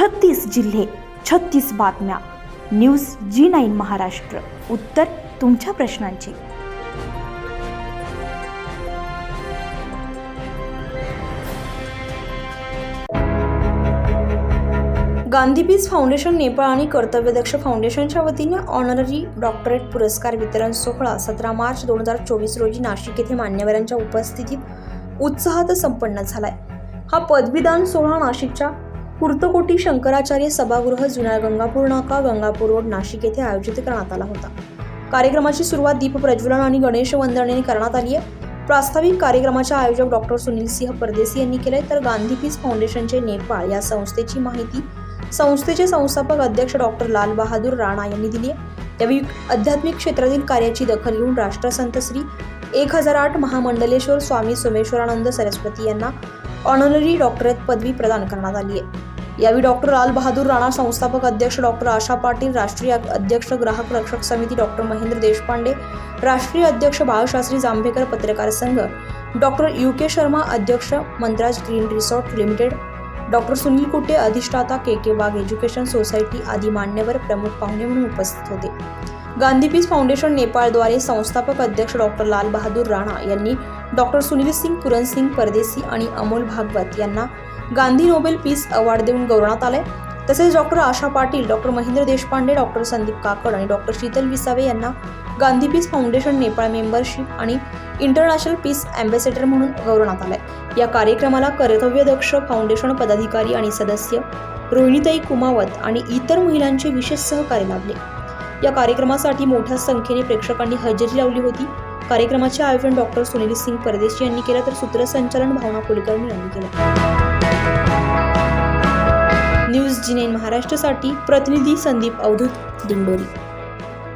छत्तीस जिल्हे छत्तीस बातम्या. News G nine Maharashtra. उत्तर तुमच्या प्रश्नांची. गांधीपीस फाउंडेशन नेपाळ आणि कर्तव्यदक्ष फाउंडेशनच्या वतीने ऑनररी डॉक्टरेट पुरस्कार वितरण सोहळा सतरा मार्च दोन हजार चोवीस रोजी नाशिक येथे मान्यवरांच्या उपस्थितीत उत्साहात संपन्न झालाय. हा पदवीदान सोहळा नाशिकच्या कुर्तकोटी शंकराचार्य सभागृह जुन्या गंगापूर नाका गंगापूर रोड नाशिक येथे आयोजित करण्यात आला होता. कार्यक्रमाची सुरुवात दीप प्रज्वलन आणि गणेश वंदनेने करण्यात आली आहे. प्रास्ताविक कार्यक्रमाचे आयोजक डॉक्टर सुनील सिंह परदेसी यांनी केले तर गांधी पीस फाउंडेशनचे नेपाळ या संस्थेची माहिती संस्थेचे संस्थापक अध्यक्ष डॉक्टर लाल बहादूर राणा यांनी दिली आहे. यावेळी आध्यात्मिक क्षेत्रातील कार्याची दखल घेऊन राष्ट्रसंत श्री एक हजार आठ महामंडलेश्वर स्वामी सोमेश्वरानंद सरस्वती यांना ऑनररी डॉक्टरेट पदवी प्रदान करण्यात आली आहे. यावेळी डॉक्टर लाल बहादूर राणा संस्थापक अध्यक्ष डॉक्टर आशा पाटील राष्ट्रीय अध्यक्ष ग्राहक रक्षक समिती डॉक्टर महेंद्र देशपांडे राष्ट्रीय अध्यक्ष बाळशास्त्री जांभेकर पत्रकार संघ डॉक्टर यू के शर्मा अध्यक्ष Mantras green resort limited doctor Sunil Kute अधिष्ठाता के के वाघ एज्युकेशन सोसायटी आदी मान्यवर प्रमुख पाहुणे म्हणून उपस्थित होते. गांधी पीस फाउंडेशन नेपाळद्वारे संस्थापक अध्यक्ष डॉक्टर लाल बहादूर राणा यांनी डॉक्टर सुनील सिंग पुरनसिंग परदेसी आणि अमोल भागवत यांना गांधी नोबेल पीस अवॉर्ड देऊन गौरवण्यात आले तसेच doctor Asha Patil doctor Mahendra Deshpande doctor Sandeep Kakad आणि डॉक्टर शीतल विसावे यांना Gandhi peace foundation Nepal membership आणि इंटरनॅशनल पीस अँबॅसेडर म्हणून गौरवण्यात आलाय. या कार्यक्रमाला कर्तव्यदक्ष फाउंडेशन पदाधिकारी आणि सदस्य रोहिणीताई कुमावत आणि इतर महिलांचे विशेष सहकार्य लाभले. या कार्यक्रमासाठी मोठ्या संख्येने प्रेक्षकांनी हजेरी लावली होती. कार्यक्रमाचे आयोजन डॉक्टर सुनील सिंग परदेशी यांनी केलं तर सूत्रसंचालन भावना कुलकर्णी यांनी केलं. न्यूज जिनेन महाराष्ट्रासाठी प्रतिनिधी संदीप अवधूत दिंडोरी.